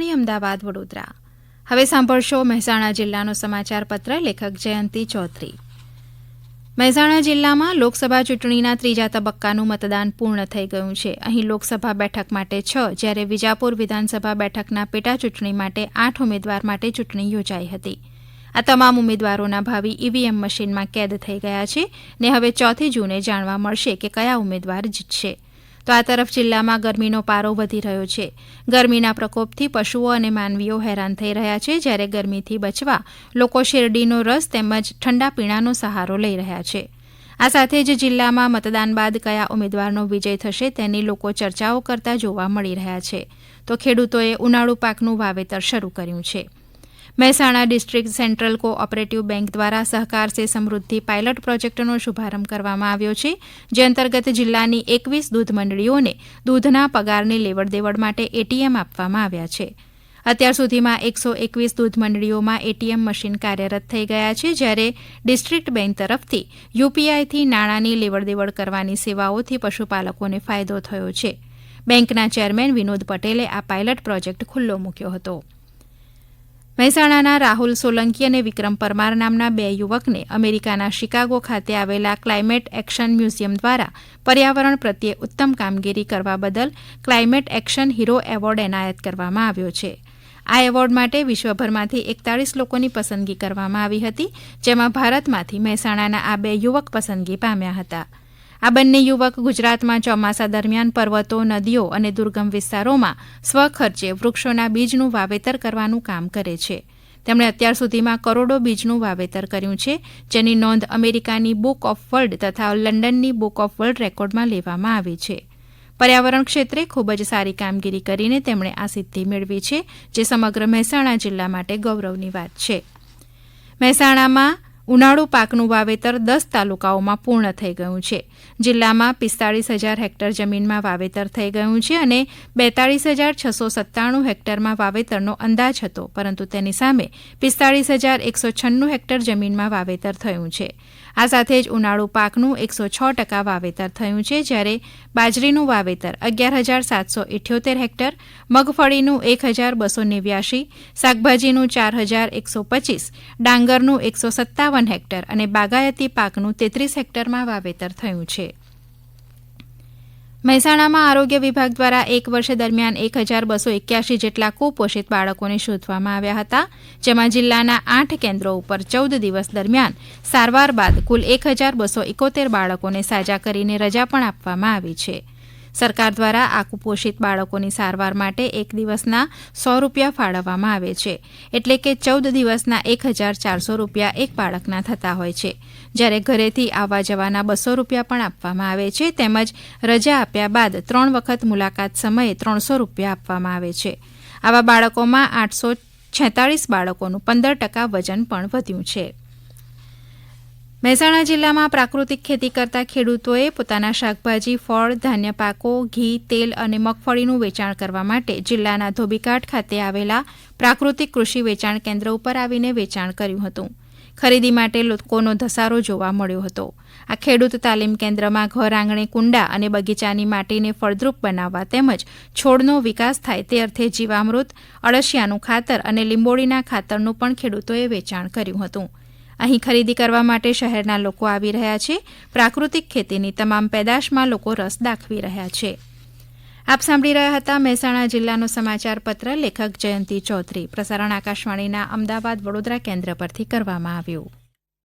આકાશવાણી અમદાવાદ, વડોદરા. હવે સાંભળશો મહેસાણા જિલ્લાનો સમાચાર પત્ર, લેખક જયંતિ ચૌધરી. મહેસાણા જિલ્લામાં લોકસભા ચૂંટણીના ત્રીજા તબક્કાનું મતદાન પૂર્ણ થઈ ગયું છે. અહીં લોકસભા બેઠક માટે છ, જ્યારે વિજાપુર વિધાનસભા બેઠકના પેટા ચૂંટણી માટે આઠ ઉમેદવાર માટે ચૂંટણી યોજાઈ હતી. આ તમામ ઉમેદવારોના ભાવિ ઈવીએમ મશીનમાં કેદ થઈ ગયા છે ને હવે ચોથી જૂને જાણવા મળશે કે કયા ઉમેદવાર જીતશે. તો આ તરફ જિલ્લામાં ગરમીનો પારો વધી રહ્યો છે. ગરમીના પ્રકોપથી પશુઓ અને માનવીઓ હેરાન થઈ રહ્યા છે, જ્યારે ગરમીથી બચવા લોકો શેરડીનો રસ તેમજ ઠંડા પીણાનો સહારો લઈ રહ્યા છે. આ સાથે જ જિલ્લામાં મતદાન બાદ કયા ઉમેદવારનો વિજય થશે તેની લોકો ચર્ચાઓ કરતા જોવા મળી રહ્યા છે. તો ખેડૂતોએ ઉનાળુ પાકનું વાવેતર શરૂ કર્યું છે. Mehsana district central cooperative bank દ્વારા સહકાર સે સમૃદ્ધિ પાયલટ પ્રોજેક્ટનો શુભારંભ કરવામાં આવ્યો છે, જે અંતર્ગત જિલ્લાની એકવીસ દૂધ મંડળીઓને દૂધના પગારની લેવડ દેવડ માટે એટીએમ આપવામાં આવ્યા છે. અત્યાર સુધીમાં એકસો એકવીસ દૂધ મંડળીઓમાં એટીએમ મશીન કાર્યરત થઈ ગયા છે, જ્યારે ડિસ્ટ્રિક્ટ બેંક તરફથી યુપીઆઈથી નાણાંની લેવડ દેવડ કરવાની સેવાઓથી પશુપાલકોને ફાયદો થયો છે. બેંકના ચેરમેન વિનોદ પટેલે આ પાયલટ પ્રોજેક્ટ ખુલ્લો મૂક્યો હતો. મહેસાણાના રાહુલ સોલંકી અને વિક્રમ પરમાર નામના બે યુવકને અમેરિકાના શિકાગો ખાતે આવેલા ક્લાઇમેટ એક્શન મ્યુઝિયમ દ્વારા પર્યાવરણ પ્રત્યે ઉત્તમ કામગીરી કરવા બદલ ક્લાઇમેટ એક્શન હીરો એવોર્ડ એનાયત કરવામાં આવ્યો છે. આ એવોર્ડ માટે વિશ્વભરમાંથી એકતાળીસ લોકોની પસંદગી કરવામાં આવી હતી, જેમાં ભારતમાંથી મહેસાણાના આ બે યુવક પસંદગી પામ્યા હતા. આ બંને યુવક ગુજરાતમાં ચોમાસા દરમિયાન પર્વતો, નદીઓ અને દુર્ગમ વિસ્તારોમાં સ્વખર્ચે વૃક્ષોના બીજનું વાવેતર કરવાનું કામ કરે છે. તેમણે અત્યાર સુધીમાં કરોડો બીજનું વાવેતર કર્યું છે, જેની નોંધ અમેરિકાની બુક ઓફ વર્લ્ડ તથા લંડનની બુક ઓફ વર્લ્ડ રેકોર્ડમાં લેવામાં આવી છે. પર્યાવરણ ક્ષેત્રે ખૂબ જ સારી કામગીરી કરીને તેમણે આ સિદ્ધિ મેળવી છે, જે સમગ્ર મહેસાણા જિલ્લા માટે ગૌરવની વાત છે. મહેસાણામાં ઉનાળુ પાકનું વાવેતર દસ તાલુકાઓમાં પૂર્ણ થઈ ગયું છે. જિલ્લામાં પિસ્તાળીસ હજાર હેક્ટર જમીનમાં વાવેતર થઈ ગયું છે અને બેતાળીસ હજાર છસો સત્તાણું હેક્ટરમાં વાવેતરનો અંદાજ હતો, પરંતુ તેની સામે પિસ્તાળીસ હજાર એકસો છન્નું હેક્ટર જમીનમાં વાવેતર થયું છે. આ સાથે જ ઉનાળુ પાકનું એકસો છ ટકા વાવેતર થયું છે, જ્યારે બાજરીનું વાવેતર અગિયાર હજાર સાતસો ઇઠ્યોતેર હેક્ટર, મગફળીનું એક હજાર બસો નેવ્યાશી, શાકભાજીનું ચાર હજાર એકસો પચીસ, ડાંગરનું એકસો સત્તાવન હેક્ટર અને બાગાયતી પાકનું તેત્રીસ હેક્ટરમાં વાવેતર થયું છે. મહેસાણામાં આરોગ્ય વિભાગ દ્વારા એક વર્ષ દરમિયાન એક હજાર બસો એક્યાસી જેટલા કુપોષિત બાળકોને શોધવામાં આવ્યા હતા, જેમાં જિલ્લાના આઠ કેન્દ્રો ઉપર ચૌદ દિવસ દરમિયાન સારવાર બાદ કુલ એક હજાર બસો એકોતેર બાળકોને સાજા કરીને રજા પણ આપવામાં આવી છે. સરકાર દ્વારા આ કુપોષિત બાળકોની સારવાર માટે એક દિવસના સો રૂપિયા ફાળવવામાં આવે છે. એટલે કે ચૌદ દિવસના એક હજાર ચારસો રૂપિયા એક બાળકના થતા હોય છે. જ્યારે ઘરેથી આવવા જવાના બસો રૂપિયા પણ આપવામાં આવે છે, તેમજ રજા આપ્યા બાદ ત્રણ વખત મુલાકાત સમયે ત્રણસો રૂપિયા આપવામાં આવે છે. આવા બાળકોમાં આઠસો છેતાળીસ બાળકોનું પંદર ટકા વજન પણ વધ્યું છે. મહેસાણા જિલ્લામાં પ્રાકૃતિક ખેતી કરતા ખેડૂતોએ પોતાના શાકભાજી, ફળ, ધાન્ય પાકો, ઘી, તેલ અને મગફળીનું વેચાણ કરવા માટે જિલ્લાના ધોબીકાઠ ખાતે આવેલા પ્રાકૃતિક કૃષિ વેચાણ કેન્દ્ર ઉપર આવીને વેચાણ કર્યું હતું. ખરીદી માટે લોકોનો ધસારો જોવા મળ્યો હતો. આ ખેડૂત તાલીમ કેન્દ્રમાં ઘર આંગણે કુંડા અને બગીચાની માટીને ફળદ્રુપ બનાવવા તેમજ છોડનો વિકાસ થાય તે અર્થે જીવામૃત, અળસિયાનું ખાતર અને લીંબોળીના ખાતરનું પણ ખેડૂતોએ વેચાણ કર્યું હતું. અહીં ખરીદી કરવા માટે શહેરના લોકો આવી રહ્યા છે. પ્રાકૃતિક ખેતીની તમામ પેદાશમાં લોકો રસ દાખવી રહ્યા છે. આપ સાંભળી રહ્યા હતા મહેસાણા જિલ્લાનો સમાચાર પત્ર લેખક જયંતિ ચૌધરી. પ્રસારણ આકાશવાણીના અમદાવાદ વડોદરા કેન્દ્ર પરથી કરવામાં આવ્યું.